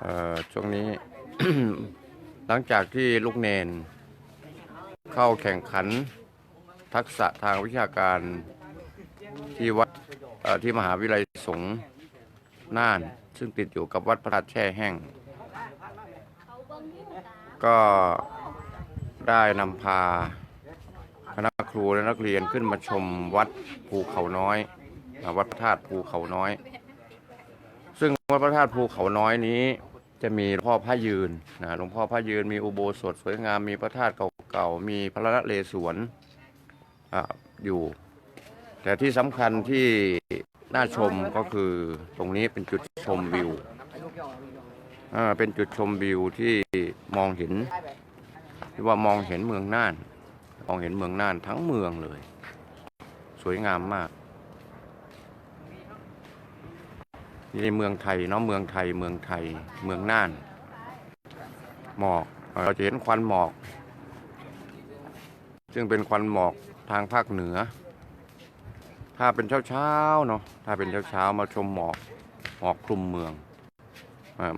ออช่วงนี้ หลังจากที่ลูกเนน เข้าแข่งขันทักษะทางวิชาการที่วัดที่มหาวิทยาลัยสงฆ์น่าน ซึ่งติดอยู่กับวัดพระธาตุแช่แห้ง ก็ได้นำพาคณะครูและนักเรียนขึ้นมาชมวัดภูเขาน้อย วัดพระธาตุภูเขาน้อย ซึ่งวัดพระธาตุภูเขาน้อยนี้ จะมีหลวงพ่อพระยืนนะหลวงพ่อพระยืนมีอุโบสถสวยงามมีพระธาตุเก่าๆมีพระนเรศวรออยู่ แต่ที่สำคัญที่น่าชมก็คือตรงนี้เป็นจุดชมวิวอ่าเป็นจุดชมวิวที่มองเห็นที่ว่ามองเห็นเมืองน่าน มองเห็นเมืองน่านทั้งเมืองเลย สวยงามมาก นี่ในเมืองไทยเนาะเมืองไทยเมืองไทยเมืองน่าน หมอกเราจะเห็นควันหมอก ซึ่งเป็นควันหมอกทางภาคเหนือ ถ้าเป็นเช้าเช้าเนาะถ้าเป็นเช้าเช้ามาชมหมอกหมอกคลุมเมือง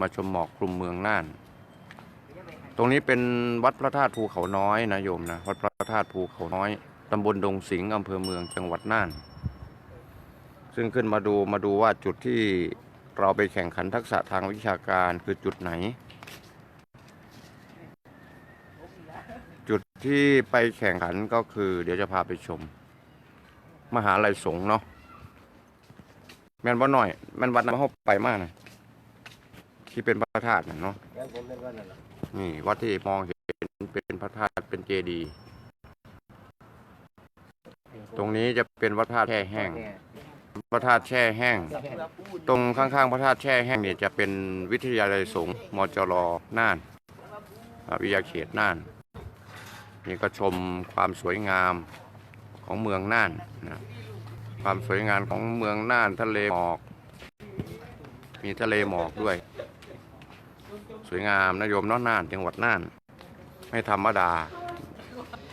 มาชมหมอกคลุมเมืองน่าน ตรงนี้เป็นวัดพระธาตุภูเขาน้อยนะโยมนะวัดพระธาตุภูเขาน้อยตำบลดงสิงห์อำเภอเมืองจังหวัดน่าน ซึ่งขึ้นมาดูมาดูว่าจุดที่ เราไปแข่งขันทักษะทางวิชาการคือจุดไหน จุดที่ไปแข่งขันก็คือ เดี๋ยวจะพาไปชม มหาลัยสงเนาะแม่นว่าน้อยแม่นวัดน้ำเขาไปมากนะที่เป็นพระธาตุนะเนาะน,นี่วัดที่มองเห็นเป็นพระธาตุเป็นเจดีย์ตรงนี้จะเป็นวัดพระธาตุแช่แห้ง ระธาตุแช่แห้ง ตรงข้างๆ พระธาตุแช่แห้งเนี่ยจะเป็นวิทยาลัยสงฆ์มจรน่านอ่าวิทยาเขตน่าน นี่ก็ชมความสวยงามของเมืองน่านนะความสวยงามของเมืองน่านทะเลหมอก มีทะเลหมอกด้วย สวยงามนะโยมเน้อน่านจังหวัดน่าน ไม่ธรรมดา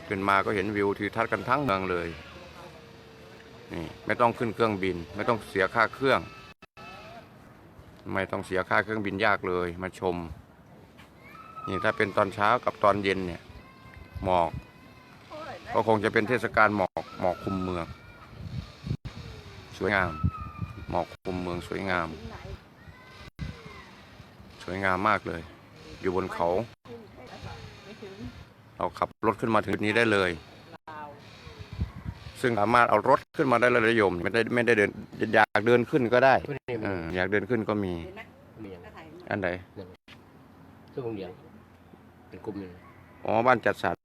ขึ้นมาก็เห็นวิวทิวทัศน์กันทั้งเมืองเลย นี่ไม่ต้องขึ้นเครื่องบิน ไม่ต้องเสียค่าเครื่อง ไม่ต้องเสียค่าเครื่องบินยากเลยมาชม นี่ถ้าเป็นตอนเช้ากับตอนเย็นเนี่ยหมอก ก็คงจะเป็นเทศกาลหมอกหมอกคุมเมือง สวยงาม หมอกคุมเมืองสวยงาม สวยงามมากเลย อยู่บนเขา เราขับรถขึ้นมาถึงนี้ได้เลย ซึ่งสามารถเอารถขึ้นมาได้เลยนะโยมไม่ได้ไม่ได้เดินอยากเดินขึ้นก็ได้ทุเรียนเอออยากเดินขึ้นก็มีมีอย่างอันใดทุกโรงเรียนเป็นกลุ่มหนึ่งอ๋อบ้านจัดสรร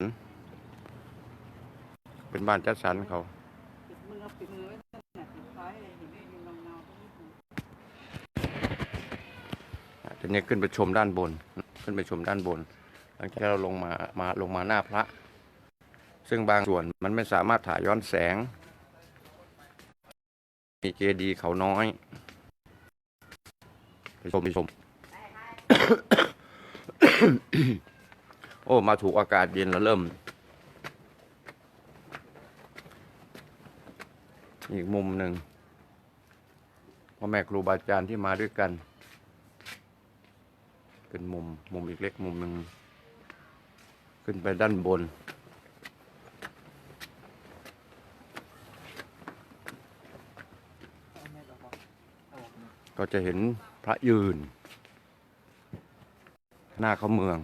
เป็นบ้านจัดสรรเขามึงเอาปิดมือไว้ขนาดปิดไฟเลยเห็นได้ยินเงาๆตรงนี้ ทีนี้ขึ้นไปชมด้านบน ขึ้นไปชมด้านบน หลังจากที่เราลงมามาลงมาหน้าพระ ซึ่งบางส่วนมันไม่สามารถถ่ายย้อนแสง มีเจดีเขาน้อย ไปชมไปชม โอ้ มาถูกอากาศเย็นแล้วเริ่ม อีกมุมหนึ่งพ่อแม่ครูบาอาจารย์ที่มาด้วยกัน เป็นมุม มุมอีกเล็กมุมหนึ่ง ขึ้นไปด้านบน ก็จะเห็นพระยืน หน้าเขาเมือง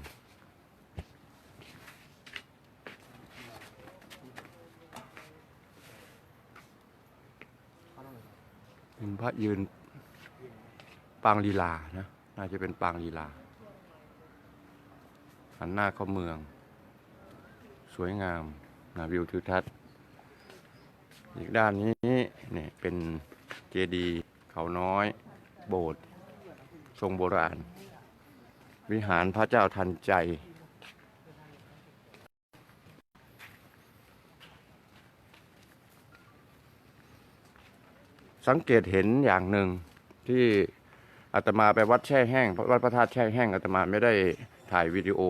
เป็นพระยืนปางลีลานะ น่าจะเป็นปางลีลา หันหน้าเข้าเมือง สวยงามนะวิวทิวทัศน์ อีกด้านนี้เนี่ยเป็นเจดีย์เขาน้อย โบสถ์ทรงโบราณ วิหารพระเจ้าทันใจ สังเกตเห็นอย่างหนึ่งที่อาตมาไปวัดแช่แห้งวัดพระธาตุแช่แห้งอาตมาไม่ได้ถ่ายวิดีโอ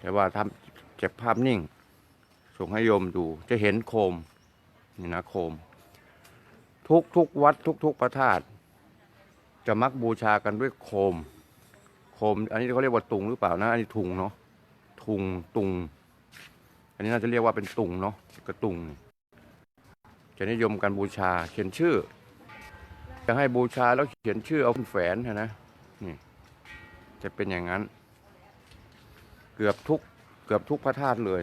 แต่ว่าทำเก็บภาพนิ่ง ส่งให้โยมดู จะเห็นโคม นี่นะโคม ทุกทุกวัดทุกทุกพระธาตุ จะมักบูชากันด้วยโคม โคม อันนี้เขาเรียกว่าตุงหรือเปล่านะ อันนี้ทุงเนาะ ทุงตุง อันนี้น่าจะเรียกว่าเป็นตุงเนาะ กระตุง จะนิยมการบูชา เขียนชื่อ จะให้บูชาแล้วเขียนชื่อเอาขึ้นแฝนนะ นี่ จะเป็นอย่างนั้น เกือบทุก เกือบทุกพระธาตุเลย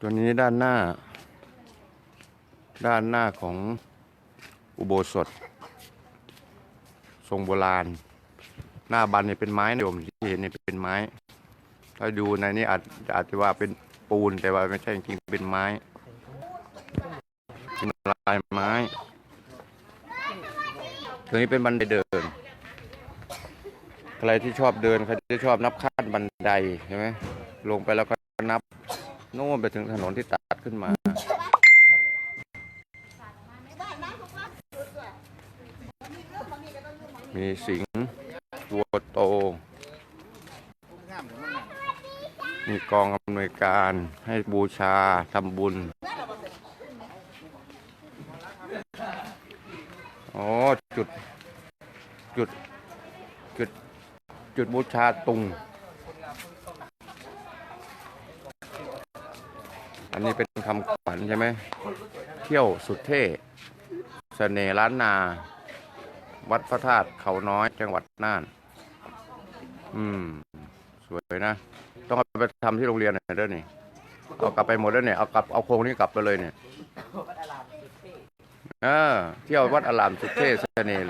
ตัวนี้ด้านหน้าด้านหน้าของ อุโบสถ ทรงโบราณ หน้าบันเนี่ยเป็นไม้นะโยมที่เห็นเนี่ยเป็นไม้ ถ้าดูในนี้อาจอาจจะว่าเป็นปูนแต่ว่าไม่ใช่จริงเป็นไม้เป็นลายไม้ตัวนี้เป็นบันไดเดิน ใครที่ชอบเดินใครที่ชอบนับขั้นบันไดใช่ไหมลงไปแล้วก็นับโน่นไปถึงถนนที่ตัดขึ้นมา มีสิงห์ตัวโต มีกองอำนวยการให้บูชาทำบุญ อ๋อ จุด จุด จุด จุดบูชาตุง อันนี้เป็นคำขวัญใช่ไหม เที่ยวสุดเท่เสน่ห์ล้านนา วัดพระธาตุเขาน้อยจังหวัดน่าน อืม สวยนะ ต้องเอาไปทำที่โรงเรียนหน่อยเด้อนี่ เอากลับไปหมดแล้วเนี่ย เอากลับเอาโครงนี้กลับไปเลยเนี่ยเออเที่ยววัดอารามสุเท่เสน่ห์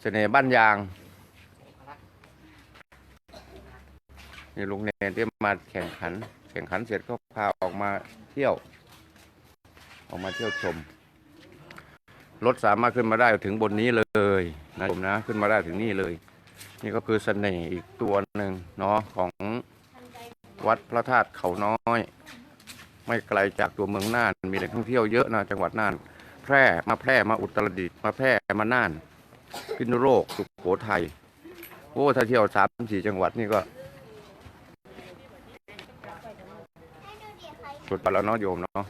เสน่ห์บ้านยางนี่ลุงเนนที่มาแข่งขัน แข่งขันเสร็จก็พาออกมาเที่ยว ออกมาเที่ยวชม รถสามารถขึ้นมาได้ถึงบนนี้เลยนะผมนะขึ้นมาได้ถึงนี่เลย นี่ก็คือเสน่ห์อีกตัวหนึ่งเนาะของวัดพระธาตุเขาน้อย ไม่ไกลจากตัวเมืองน่าน มีแหล่งท่องเที่ยวเยอะนะจังหวัดน่าน แพร่มาแพร่มาอุตรดิตถ์มาแพร่มาน่านพิณโลกสุโขทัยโอ้ถ้าเที่ยวสามสี่จังหวัดนี่ก็สุดไปแล้วเนาะโยมเนาะ